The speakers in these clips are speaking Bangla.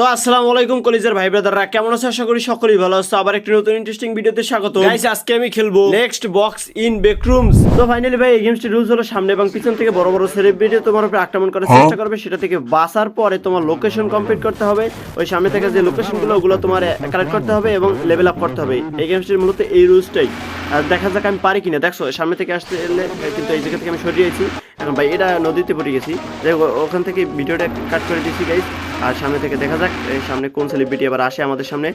তো আসসালামু আলাইকুম কলেজের ভাই ব্রাদাররা কেমন আছে? আশা করি সকলেই ভালো আছে। আবার একটি নতুন ইন্টারেস্টিং ভিডিওতে স্বাগত। গাইস আজকে আমি খেলব নেক্সট বক্স ইন বেকরুমস তো ফাইনালি ভাই এই গেমসটির রুলস হলো সামনে এবং পিছন থেকে বড় বড় সেলিব্রিটি তোমার উপরে আক্রমণ করার চেষ্টা করবে। সেটা থেকে বাঁচার পরে তোমার লোকেশন কমপ্লিট করতে হবে। ওই সামনে থেকে যে লোকেশনগুলো ওগুলো তোমার কালেক্ট করতে হবে এবং লেভেল আপ করতে হবে। এই গেমসটির মূলত এই রুলসটাই আর দেখা যাক আমি পারি কিনা। দেখছ সামনে থেকে আসতে এলে কিন্তু এই জায়গা থেকে আমি সরিয়েছি। এখন ভাই এটা নদীতে পড়ে গেছি। ওখান থেকে ভিডিওটা কাট করে দিয়েছি গাইস আর সামনে থেকে দেখা যাক সামনে কোন সেলিব্রিটি আবার আসে আমাদের সামনে।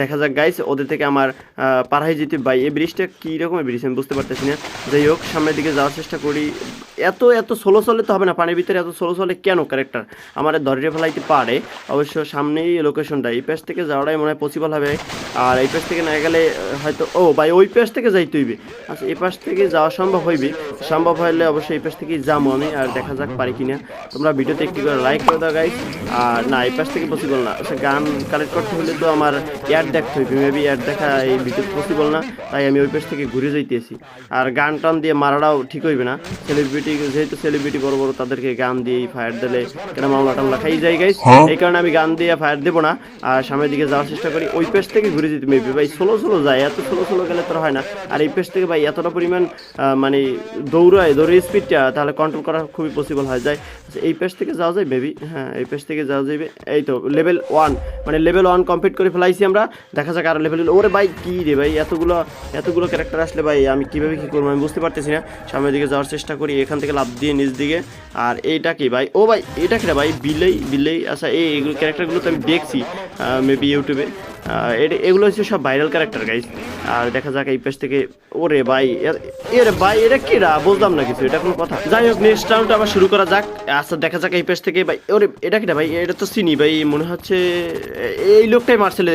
দেখা যাক গাইস ওদের থেকে আমার পাড়াই যেতে ভাই। এই ব্রিজটা কী রকমের ব্রিজ আমি বুঝতে পারতেছি না। যাই হোক, সামনের দিকে যাওয়ার চেষ্টা করি। এত এত সোলো চলে তো হবে না। পানির ভিতরে এত সোলো চলে কেন ক্যারেক্টার আমার ধরে ফেলাইতে পারে। অবশ্য সামনেই লোকেশনটা এই পেজ থেকে যাওয়াটাই মনে হয় পসিবল হবে। আর এই পেজ থেকে না গেলে, হয়তো, ও ভাই, ওই পেজ থেকে যাইতে হইবে। আচ্ছা এই পাশ থেকে যাওয়া সম্ভব হইবে। সম্ভব হলে অবশ্যই এই পাশ থেকেই যাব আমি। আর দেখা যাক পারি কিনা। তোমরা ভিডিওতে একটি করে লাইক করে দাও গাইস আর না এই পাশ থেকে পসিবল না। আচ্ছা গান কালেক্ট করতে হলে তো আমার অ্যাড দেখতে হইবে। মেবি অ্যাড দেখা এই ভিডিও পসিবল না তাই আমি ওই পাশ থেকে ঘুরে যাইতেছি। আর গান টান দিয়ে মারাটাও ঠিক হইবে না। সেলিব্রিটি যেহেতু সেলিব্রিটি বড় বড় তাদেরকে গান দিয়ে ফায়ার দিলে কেন মামলা টামলা খাই যাই গাইস এই কারণে আমি গান দিয়ে ফায়ার দেবো না। আর সামনের দিকে যাওয়ার চেষ্টা করি। ওই পেজ থেকে ঘুরে যেতে মেবি ভাই ষোলো ষোলো যায়। এত ষোলো ষোলো গেলে তো হয় না। আর এই পেজ থেকে ভাই এতটা পরিমাণ মানে দৌড়ায় দৌড়ের স্পিডটা তাহলে কন্ট্রোল করা খুবই পসিবল হয়ে যায়। আচ্ছা, এই পেজ থেকে যাওয়া যায় মেবি হ্যাঁ এই পেজ থেকে যাওয়া যাবে এই তো লেভেল ওয়ান মানে লেভেল ওয়ান কমপ্লিট করে ফেলাইছি আমরা। দেখা যাক আর লেভেল ওরে ভাই, কী রে ভাই, এতগুলো এতগুলো ক্যারেক্টার আসলে ভাই, আমি কীভাবে কী করব আমি বুঝতে পারতেছি না। সামনের দিকে যাওয়ার চেষ্টা করি, এখান থেকে লাভ দিয়ে নিচ দিকে। আর এইটা কি ভাই? ও ভাই, এটা কি ভাই? বিলেই বিলেই আচ্ছা এই এগুলো ক্যারেক্টারগুলো তো আমি দেখছি মেবি ইউটিউবে এগুলো হচ্ছে সব ভাইরাল ক্যারেক্টার গাইস আর দেখা যাক এই পেজ থেকে, ওরে ভাই, এরে ভাই, এটা কি রা বুঝলাম না কিছু, এটা কোনো কথা। যাই হোক নেক্সট রাউন্ড আবার শুরু করা যাক। আচ্ছা দেখা যাক এই পেজ থেকে, ভাই, ওরে, এটা কি রে ভাই? এটা তো চিনি, ভাই, মনে হচ্ছে এই লোকটাই মারছিল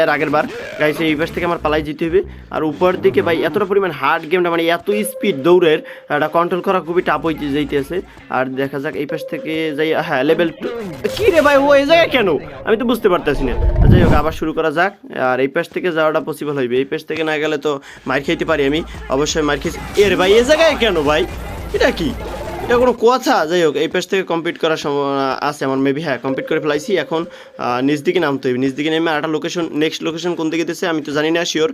এর আগের বার। গাইস এই পেজ থেকে আমার পালাই জিতে হবে। আর উপর দিকে, ভাই, এতটা পরিমাণ হার্ড গেমটা মানে এত স্পিড দৌড়ের, এটা কন্ট্রোল করা খুবই টাপ হইতে যাইতেছে। আর দেখা যাক এই পেজ থেকে যাই হ্যাঁ লেভেল টু কি রে ভাই, ও এই জায়গায় কেন? আমি তো বুঝতে পারতেছি না। যাই হোক, আবার শুরু করা যাক, আর এই পেজ থেকে যাওয়াটা পসিবল হইবে। এই পেজ থেকে না গেলে তো মার খাইতে পারি আমি। অবশ্যই মার খেয়েছি এর ভাই, এ জায়গায় কেন ভাই? এটা কি? এটা কোনো কথা? যাই হোক, এই পেজ থেকে কমপ্লিট করার সম্ভাবনা আছে আমার মেবি হ্যাঁ কমপ্লিট করে ফেলাইছি। এখন নিচ দিকে নামতে হবে নিচ দিকে নেমে একটা লোকেশন নেক্সট লোকেশন কোন দিকে দিচ্ছে আমি তো জানি না শিওর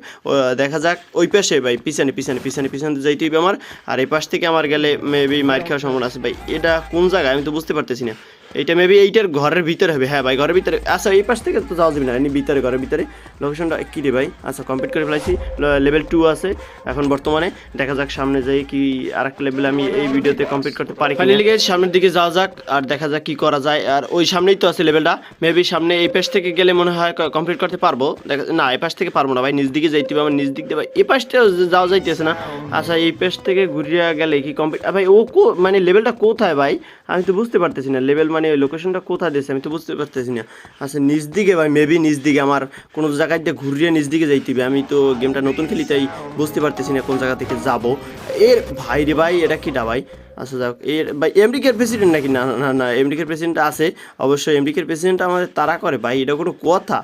দেখা যাক। ওই পাশে ভাই, পিছনে পিছনে পিছনে পিছনে যাইতে হবে আমার। আর এই পাশ থেকে আমার গেলে মেবি মার খাওয়ার সম্ভাবনা আছে ভাই। এটা কোন জায়গায়? আমি তো বুঝতে পারতেছি না। এইটা মেবি এইটার ঘরের ভিতরে হবে। হ্যাঁ ভাই, ঘরের ভিতরে। আচ্ছা এই পাশ থেকে তো যাওয়া যাবে না এমনি ভিতরে, ঘরের ভিতরে। লোকেশনটা কী রে ভাই? আচ্ছা কমপ্লিট করে ফেলাইছি। লেভেল টু আছে। এখন বর্তমানে দেখা যাক সামনে যাই কি আর একটা লেভেল আমি এই ভিডিওতে কমপ্লিট করতে পারি ফাইনালি গিয়ে সামনের দিকে যাওয়া যাক আর দেখা যাক কি করা যায়। আর ওই সামনেই তো আছে লেভেলটা মেবি সামনে এই পাশ থেকে গেলে মনে হয় কমপ্লিট করতে পারব। দেখা না, এই পাশ থেকে পারব না ভাই নিজ দিকে যাইতে হবে, আমার নিজ দিক দিয়ে ভাই। এই পাশটা যাওয়া যাইতেছে না। আচ্ছা এই পাশ থেকে ঘুরিয়া গেলে কি কমপ্লিট ভাই, ও মানে লেভেলটা কোথায় ভাই? আমি তো বুঝতে পারতেছি না। লেভেল মানে লোকেশনটা কোথায় দিয়েছে আমি তো বুঝতে পারতেছি না। আচ্ছা নিজ দিকে ভাই মেবি নিজ দিকে। আমার কোনো জায়গায় দিয়ে ঘুরিয়ে নিজ দিকে যাইতে হবে। আমি তো গেমটা নতুন খেলি, তাই বুঝতে পারতেছি না কোন জায়গা থেকে যাব। এর ভাই রে ভাই, এটা কিটা ভাই? আচ্ছা যাক, এর ভাই এমডিকের প্রেসিডেন্ট নাকি? না না না এমডিকের প্রেসিডেন্ট আছে। অবশ্যই এমডিকের প্রেসিডেন্ট আমাদের তারা করে ভাই, এটা কোনো কথা।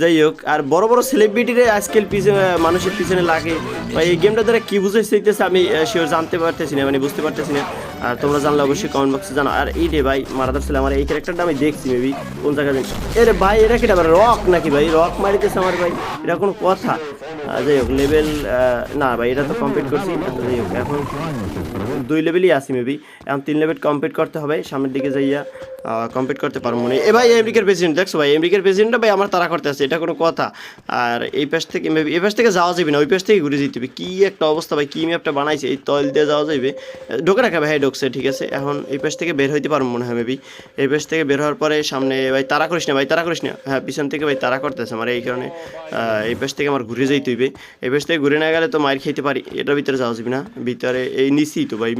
যাই হোক, আর বড় বড় সেলিব্রিটিরে আজকাল পিছনে, মানুষের পিছনে লাগে। ভাই, এই গেমটা দ্বারা কি বুঝে চাইতেছে আমি শিওর জানতে পারতেছি না মানে বুঝতে পারতেছি না। আর তোমরা জানলে অবশ্যই কমেন্ট বক্সে জানো। আর এই রে ভাই, মারাদার ছেলে, আমার এই ক্যারেক্টারটা আমি দেখছি মেবি কোন জায়গায় এরে ভাই, এরা কি রক নাকি ভাই? রক মারিতেছে আমার ভাই। এটা কোনো কথা। যাই হোক লেভেল না ভাই, এটা তো কমপ্লিট করছি। যাই হোক, এখন দুই লেভেলই আছি মেবি এখন তিন লেভেল কমপ্লিট করতে হবে। সামনের দিকে যাইয়া কমপ্লিট করতে পারব হয়। এ ভাই আমেরিকার প্রেসিডেন্ট দেখছ ভাই? আমেরিকার প্রেসিডেন্টটা ভাই আমার তারা করতে আছে এটা কোনো কথা। আর এই পাশ থেকে মেবি এই পাশ থেকে যাওয়া যাবে না, ওই পাশ থেকে ঘুরে যেতে হবে। কী একটা অবস্থা ভাই, কী ম্যাপটা বানাইছে, এই তল দিয়ে যাওয়া যাবে ঢোকে রাখা ভাই, ঢুকছে, ঠিক আছে? এখন এই পাশ থেকে বের হইতে পারব মনে হয় মেবি এই পাশ থেকে বের হওয়ার পরে সামনে, ভাই তারা করিস না, ভাই তারা করিস না। হ্যাঁ পিছন থেকে ভাই তারা করতেছে আমার, এই কারণে এই পাশ থেকে আমার ঘুরে যাইতে হইবে। এই পাশ থেকে ঘুরে না গেলে তো মার খেতে পারি, এটার ভিতরে যাওয়া যাবে না। ভিতরে এই নিচি তো ভাই।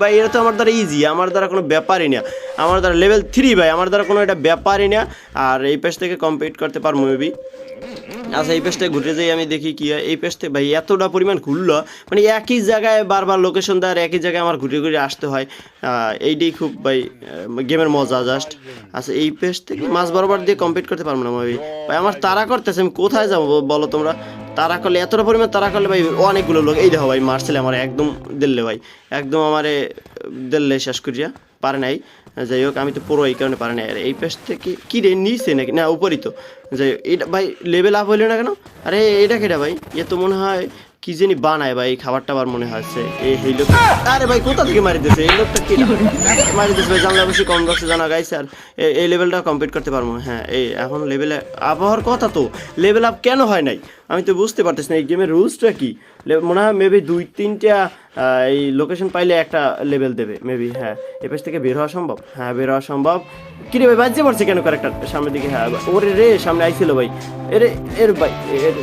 ভাই, এটা তো আমার দ্বারা ইজি আমার দ্বারা কোনো ব্যাপারই না। আমার দ্বারা লেভেল থ্রি ভাই, আমার দ্বারা কোনো এটা ব্যাপারই না। আর এই পেজ থেকে কমপ্লিট করতে পারব মেবি আচ্ছা এই পেজটা ঘুরে যাই, আমি দেখি কি হয়। এই পেজটা ভাই, এতটা পরিমাণ ঘুরলো মানে একই জায়গায় বারবার লোকেশন দেওয়ার, একই জায়গায় আমার ঘুরে ঘুরে আসতে হয়। এইটাই খুব ভাই গেমের মজা জাস্ট আচ্ছা এই পেজ থেকে মাছ বরাবর দিয়ে কমপ্লিট করতে পারব না মেবি ভাই, আমার তারা করতেছে, আমি কোথায় যাব, বলো তোমরা? তারা করলে, এতটা পরিমাণ তারা করলে ভাই, অনেকগুলো লোক, এই দেখো ভাই, মারছিলে আমার একদম দিল্লে ভাই। একদম আমারে দিল্লে শেষ করিয়া, পারে নাই। যাই হোক আমি তো পুরো এই কারণে পারি না আর এই পেস থেকে কি রে, নিচে নাকি? না উপরই তো যাই হোক এটা ভাই লেভেল আপ হইল না কেন? আরে, এটা কেটা ভাই? এ তো মনে হয় কি জানি বানায় ভাই খাবার টাবার মনে হচ্ছে। এই এই লোক আরে ভাই, কোথা থেকে মারি দিয়েছে? এই লোকটা কি? মারি দিয়েছে ভাই, জানলে অবশ্যই কম বক্সে জানা গাইছে আর এই লেভেলটা কমপ্লিট করতে পারব। হ্যাঁ এই, এখন লেভেলে আপ হওয়ার কথা তো। লেভেল আপ কেন হয় নাই? আমি তো বুঝতে পারতেছি না, এই গেমের রুলসটা কি? মনে হয় মেবি দুই, তিনটা এই লোকেশন পাইলে একটা লেভেল দেবে মেবি হ্যাঁ। এ পেজ থেকে বের হওয়া সম্ভব? হ্যাঁ বের হওয়া সম্ভব। কি রে ভাই বাজছে পড়ছে কেন কয়েকটা সামনের দিকে? হ্যাঁ ওরে রে, সামনে আইছিল ভাই। এরে, এর ভাই, এর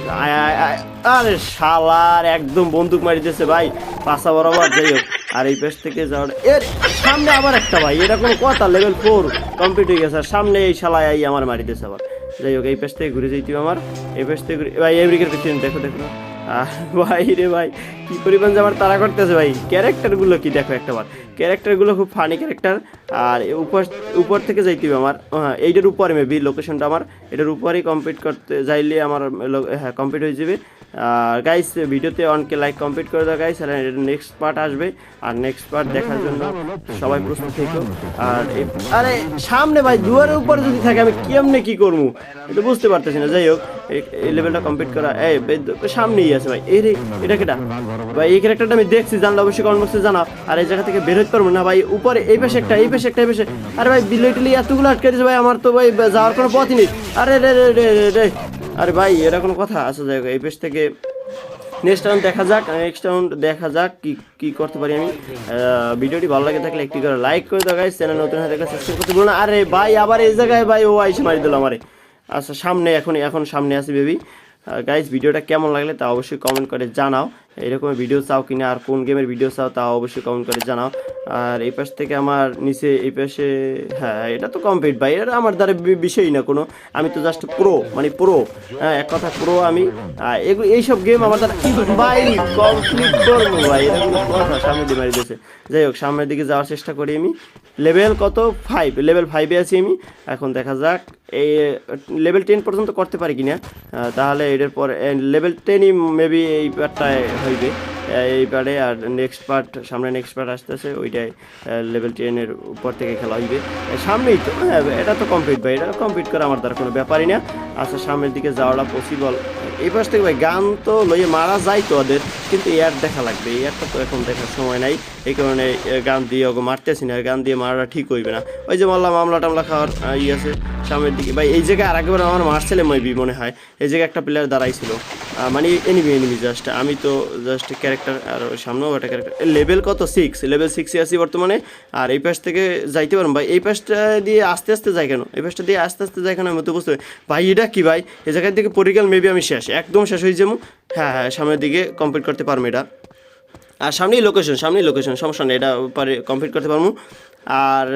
আরে শালার, একদম বন্দুক মারি দিয়েছে ভাই। পাশা বরাবর, যাই হোক। আর এই পেজ থেকে যাওয়ার এর, সামনে আবার একটা ভাই। এটা কোনো কথা লেভেল ফোর কমপ্লিট হয়ে গেছে। আর সামনে এই শালায় আই, আমার মারি দিয়েছে আবার। যাই হোক, এই পেজ থেকে ঘুরে যাইতে আমার। এই পেজ থেকে ঘুরে ভাই এমরিকের পিছনে দেখো দেখো। ভাই রে ভাই, কি পরিমাণ যে আমার তারা করতেছে ভাই। ক্যারেক্টারগুলো কি দেখো একটাবার ক্যারেক্টারগুলো খুব ফানি ক্যারেক্টার আর উপর উপর থেকে যাইতে হবে আমার। হ্যাঁ এইটার উপরে মেবি লোকেশনটা আমার। এটার উপরেই কমপ্লিট করতে যাইলে আমার হ্যাঁ কমপ্লিট হয়ে যাবে। আর গাইস ভিডিওতে অনকে লাইক কমপ্লিট করে দাও গাইস আর নেক্সট পার্ট আসবে। আর নেক্সট পার্ট দেখার জন্য সবাই প্রস্তুত থেকো। আর আরে সামনে ভাই, দুয়ারের উপরে যদি থাকে, আমি কেমনে কি করব? এটা বুঝতে পারতেছি না। যাই হোক এই- লেভেলটা কমপ্লিট করা। এই সামনেই আছে ভাই। এই রে এটা কেটা? ভাই এই ক্যারেক্টারটা আমি দেখছি জানলে অবশ্যই কমেন্ট বক্সে জানাও। আর এই জায়গা থেকে বের হতে পারব না ভাই। উপরে এই পাশে একটা এই পাশে একটা এই পাশে। আরে ভাই বিলেটলি এতগুলো আটকে দিয়েছে ভাই আমার তো ভাই যাওয়ার কোনো পথই নেই। আরে রে রে রে রে আরে ভাই এটা কোনো কথা। আছে যাই হোক, এই পেশ থেকে নেক্সট রাউন্ড দেখা যাক নেক্সট রাউন্ড দেখা যাক কি কি করতে পারি আমি। ভিডিওটি ভালো লাগে থাকলে একটি করে লাইক করে দাও চ্যানেল নতুন হয়ে থাকলে সাবস্ক্রাইব করতে ভুলো না। আরে ভাই আবার এই জায়গায় ভাই ও আইসে মারি দিল আমারে। আচ্ছা সামনে এখন এখন সামনে আছে বেবি। গাইজ ভিডিওটা কেমন লাগলে তা অবশ্যই কমেন্ট করে জানাও। এরকম ভিডিও চাও কিনা আর কোন গেমের ভিডিও চাও তা অবশ্যই কমেন্ট করে জানাও। আর এই পাশ থেকে আমার নিচে, এই পাশে হ্যাঁ এটা তো কমপ্লিট ভাই, এটা আমার দ্বারা বিষয়ই না কোনো। আমি তো জাস্ট প্রো মানে প্রো হ্যাঁ এক কথা প্রো আমি। এগুলো এইসব গেম আমার দ্বারা ভাই কমপ্লিট করব ভাই, এটা কথা সামনে মারি দিয়েছে। যাই হোক, সামনের দিকে যাওয়ার চেষ্টা করি আমি। লেভেল কত? ফাইভ লেভেল ফাইভে আছি আমি। এখন দেখা যাক এই লেভেল টেন পর্যন্ত করতে পারি কিনা। তাহলে এটার পর লেভেল টেনই মেবি এই পার্টটায় হইবে এই পার্টে আর নেক্সট পার্ট সামনে নেক্সট পার্ট আসতেছে, ওইটাই লেভেল টেনের উপর থেকে খেলা হইবে। সামনেই তো হ্যাঁ এটা তো কমপ্লিট ভাই, এটা কমপ্লিট করা আমার দ্বারা কোনো ব্যাপারই না। আচ্ছা সামনের দিকে যাওয়াটা পসিবল এই পাশ থেকে ভাই, গান তো লইয়ে মারা যায় তো ওদের, কিন্তু এয়ার দেখা লাগবে এয়ারটা তো এখন দেখার সময় নাই। এই কারণে গান দিয়ে ওকে মারতেছি না, গান দিয়ে মারাটা ঠিক হইবে না। ওই যে বললাম মামলা টামলা খাওয়ার ই আছে, সামনের দিকে। ভাই, এই জায়গায় আর একবার আমার মারছেলে মেবি মনে হয়। এই জায়গায় একটা প্লেয়ার দাঁড়াইছিল। মানে এনিমি এনিমি জাস্ট আমি তো জাস্ট ক্যারেক্টার আর ওই সামনেও একটা ক্যারেক্টার লেভেল কত সিক্স লেভেল সিক্সে আছি বর্তমানে। আর এই পাশ থেকে যাইতে পারব ভাই। এই পাশটা দিয়ে আস্তে আস্তে যাই কেন? এই পাশটা দিয়ে আস্তে আস্তে যাই কেন? আমি তো বুঝতে ভাই, এটা কী ভাই? এই জায়গার দিকে পরিকাল মেবি আমি শেষ, একদম শেষ হয়ে যাব। হ্যাঁ হ্যাঁ সামনের দিকে কমপ্লিট করতে পারব এটা। আর সামনেই লোকেশন সামনেই লোকেশন সমস্যা নেই, এটা পারে কমপ্লিট করতে পারব। আর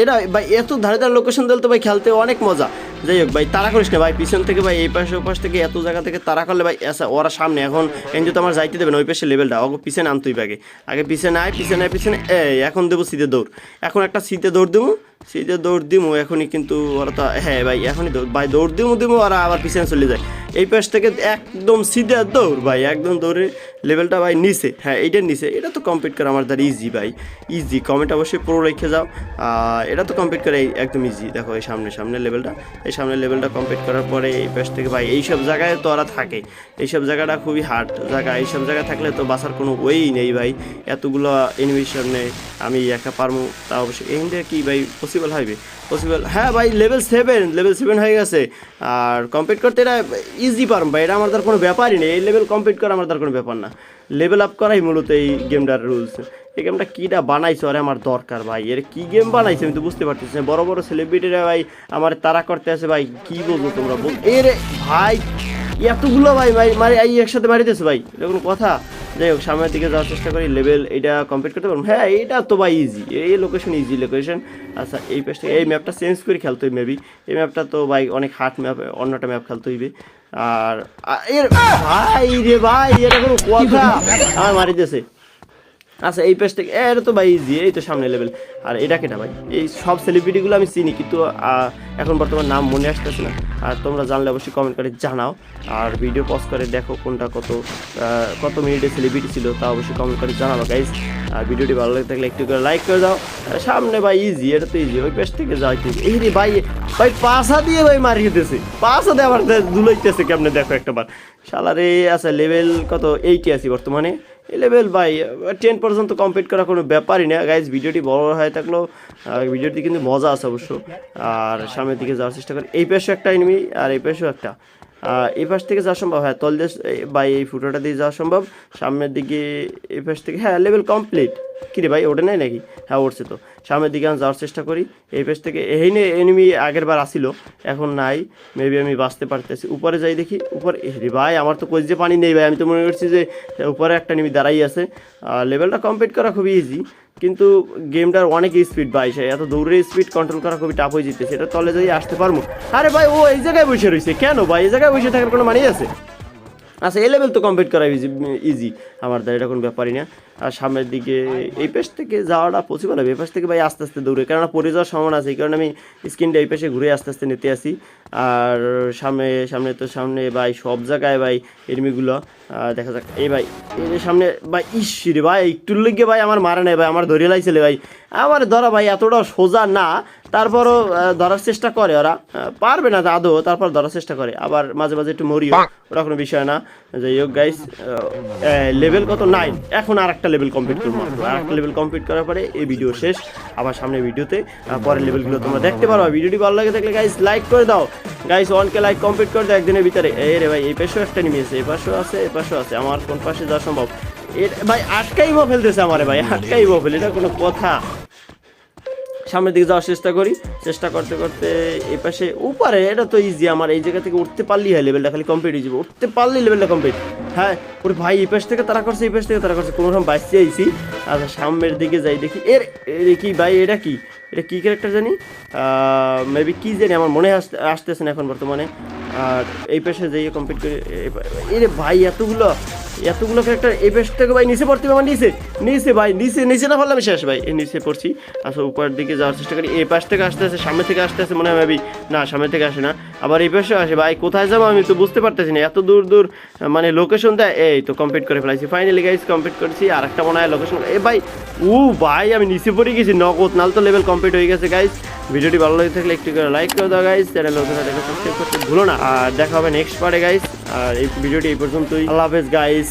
এটা ভাই, এত ধারে ধারে লোকেশন দিলে তো ভাই খেলতে অনেক মজা। যাই হোক, ভাই তারা করিস না, ভাই, পিছন থেকে, ভাই, এই পাশে ওপাশ থেকে, এত জায়গা থেকে তারা করলে, ভাই ওরা সামনে, এখন এনজি তো আমার যাইতে দেবে না, ওই পাশে লেভেলটা ওকে পিছনে আনতেই আগে। আগে পিছনে আয় পিছনে আয়, পিছনে, এই, এখন দেবো শীতে দৌড়। এখন একটা শীতে দৌড় দেবো শীতে দৌড় দিমু, এখনই কিন্তু ওরা তো হ্যাঁ ভাই, এখনই দৌড়, ভাই দৌড় দিমু দিমু ওরা আবার পিছনে চলে যায়। এই পাশ থেকে একদম সিধে দৌড়, ভাই, একদম দৌড়ে লেভেলটা ভাই নিচে হ্যাঁ এইটার নিচে। এটা তো কমপ্লিট করা আমার দ্বারা ইজি ভাই ইজি কমেন্ট অবশ্যই পুরো রেখে যাও। এটা তো কমপ্লিট করে একদম ইজি দেখো এই সামনে সামনে লেভেলটা এই সামনে লেভেলটা কমপ্লিট করার পরে এই পাশ থেকে ভাই, এইসব জায়গায় তো ওরা থাকে। এইসব জায়গাটা খুবই হার্ড জায়গা। এইসব জায়গায় থাকলে তো বাসার কোনো ওয়েই নেই, ভাই। এতগুলো এনিমির সামনে আমি একা পারব, তা অবশ্যই। এই কি ভাই পসিবল হবে পসিবল হ্যাঁ ভাই লেভেল সেভেন লেভেল সেভেন হয়ে গেছে। আর কমপ্লিট করতে এটা ইজি পারম ভাই, এটা আমার কোনো ব্যাপারই নেই। এই লেভেল কমপ্লিট করা আমার কোনো ব্যাপার না। লেভেল আপ করাই মূলত এই গেমটার রুলস এই গেমটা কীটা বানাইছো আরে আমার দরকার ভাই। এর কি গেম বানাইছে আমি তো বুঝতে পারতেছি না। বড় বড় সেলিব্রিটিরা ভাই, আমার তারা করতে আছে ভাই, কি বলব তোমরা? বল এ রে ভাই এতগুলো ভাই মারি এই একসাথে মারিতেছে ভাই, এটা কথা? যাই হোক, সামনের দিকে যাওয়ার চেষ্টা করি লেভেল এটা কমপ্লিট করতে পারব। হ্যাঁ এটা তো ভাই ইজি এই লোকেশন ইজি লোকেশন আচ্ছা এই থেকে, এই ম্যাপটা চেঞ্জ করে খেলতে হইবে মেবি এই ম্যাপটা তো ভাই অনেক হার্ড ম্যাপ অন্যটা ম্যাপ খেলতে হইবে। আর এর, ভাই রে ভাই, এটা কোনো কথা। আমার মারি দিয়েছে আচ্ছা এই পেজ এটা তো ভাই ইজি এই তো সামনে লেভেল আর এটা কেটা ভাই? এই সব সেলিব্রিটিগুলো আমি চিনি, কিন্তু এখন বর্তমান নাম মনে আসতেছে না। আর তোমরা জানলে অবশ্যই কমেন্ট করে জানাও। আর ভিডিও পজ করে দেখো কোনটা কত কত মিনিটে সেলিব্রিটি ছিল, তা অবশ্যই কমেন্ট করে জানাব গাইজ আর ভিডিওটি ভালো লাগে থাকলে একটু করে লাইক করে দাও। সামনে ভাই ইজি এটা তো ইজি ওই পেজ থেকে যাইতে এই রে ভাই ভাই পাশা দিয়ে ভাই মারিয়ে দিতেছে পাশা দিয়ে আবার দুলাইতেছে কেমনে? দেখো একটা বার শালারে আছে লেভেল কত? এইটি আছি বর্তমানে। লেভেল বাই টেন পর্যন্ত কমপ্লিট করা কোনো ব্যাপারই না। গাইজ ভিডিওটি বড় হয়ে থাকলেও ভিডিওটি কিন্তু মজা আছে অবশ্য। আর সামনের দিকে যাওয়ার চেষ্টা করি। এই পেশো একটা এনিমি আর এই পাশেও একটা। এই পাশ থেকে যাওয়া সম্ভব। হ্যাঁ তলদেশ বা এই ফুটোটা দিয়ে যাওয়া সম্ভব। সামনের দিকে এই পাশ থেকে হ্যাঁ লেভেল কমপ্লিট কী রে ভাই, ওটা নেই নাকি? হ্যাঁ উঠছে তো। সামনের দিকে আমি যাওয়ার চেষ্টা করি। এই পেজ থেকে, এই নে এনিমি আগের বার আসিল, এখন নাই। মেবি আমি বাঁচতে পারতেছি। উপরে যাই দেখি, উপরে রে ভাই, আমার তো কোচ যে পানি নেই ভাই। আমি তো মনে করছি যে উপরে একটা এনিমি দাঁড়াই আছে। লেভেলটা কমপ্লিট করা খুবই ইজি কিন্তু গেমটার অনেক স্পিড ভাই, সে এত দৌড়ের স্পিড কন্ট্রোল করা খুবই টাফ হয়ে যেতেছে, এটা তলে যদি আসতে পারব আরে ভাই, ও এই জায়গায় বসে রয়েছে। কেন ভাই? এই জায়গায় বসে থাকার কোনো মানেই আছে। আচ্ছা এই লেভেল তো কমপ্লিট করা ইজি আমার দ্বারা এটা কোনো ব্যাপারই না। আর সামনের দিকে এই পেশ থেকে যাওয়াটা পসিবল হবে। এই পাশ থেকে ভাই আস্তে আস্তে দৌড়ে। কেননা পড়ে যাওয়ার সম্ভাবনা আছে। এই কারণে আমি স্ক্রিনটা এই পাশে ঘুরে আস্তে আস্তে নিতে আসি। আর সামনে সামনে তো সামনে ভাই সব জায়গায় ভাই এনিমিগুলো। আহ, দেখা যাক। এই ভাই এই সামনে ভাই ইস ভাই একটু লেগে ভাই আমার মারা নেই ভাই। আমার ধরে লাইছিলে ভাই। আমার ধরা ভাই এতটা সোজা না। তারপরও ধরার চেষ্টা করে ওরা। পারবে না আদৌ তারপর ধরার চেষ্টা করে। আবার মাঝে মাঝে একটু মরিও ওটা কোনো বিষয় না। যাই হোক গাইস লেভেল কত? নাইন এখন আর একটা লেভেল কমপ্লিট করব। আর একটা লেভেল কমপ্লিট করার পরে এই ভিডিও শেষ। আবার সামনে ভিডিওতে পরের লেভেলগুলো তোমরা দেখতে পারো। ভিডিওটি ভালো লাগে থাকলে গাইস লাইক করে দাও। গাইস ওয়ানকে লাইক কমপ্লিট করে দাও একদিনের ভিতরে। এই রে ভাই এই পাশেও একটা নিয়ে আছে এই পাশেও আছে এই পাশেও আছে। আমার কোন পাশে যাওয়া সম্ভব? ভাই আটকাইবো ফেলতেছে আমারে ভাই আটকাইবো ফেলে এটা কোনো কথা। সামনের দিকে যাওয়ার চেষ্টা করি। চেষ্টা করতে করতে এই পাশে উপরে, এটা তো ইজি আমার এই জায়গা থেকে উঠতে পারলেই হয় লেভেলটা খালি কমপ্লিট হয়ে যাবে। উঠতে পারলেই লেভেলটা কমপ্লিট হ্যাঁ ওর ভাই, এই পাশ থেকে তারা করছে, এই পাশ থেকে তারা করছে, কোনো সময় বাঁচতে আইছি। আচ্ছা সামনের দিকে যাই দেখি, এর এর কি ভাই, এটা কি? এটা কি ক্যারেক্টার জানি? মেবি কি জানি, আমার মনে আসতে আসতেছে না এখন বর্তমানে। আর এই পাশে যাই কমপ্লিট করে এরে ভাই, এতগুলো এতগুলো ক্যারেক্টার এই পেশ থেকে ভাই নিচে পড়তে আমার নিচে নিচে ভাই, নিচে নিচে না পারলে আমি শেষ ভাই, এই নিচে পড়ছি। আসলে উপরের দিকে যাওয়ার চেষ্টা করি। এই পাশ থেকে আসতে আসে সামনে থেকে আসতে আসে মনে হয় ভাবি, না, সামনে থেকে আসে না। আবার এই পাশে আসে, ভাই, কোথায় যাব আমি তো বুঝতে পারতেছি না। এত দূর দূর মানে লোকেশন দেয়, এই তো কমপ্লিট করে ফেলাইছি। ফাইনালি গাইজ কমপ্লিট করেছি। আর একটা মনে হয় লোকেশন এ, ভাই ও ভাই, আমি নিচে পড়ে গেছি, নগদ, নাল তো লেভেল কমপ্লিট হয়ে গেছে গাইজ ভিডিওটি ভালো লাগে থাকলে একটু করে লাইক করে দাও গাইজ চ্যানেল করতে ভুলো না। আর দেখা হবে নেক্সট পার্টে গাইজ আর এই ভিডিওটি এই পর্যন্তই। আল্লাহ হাফেজ গাইজ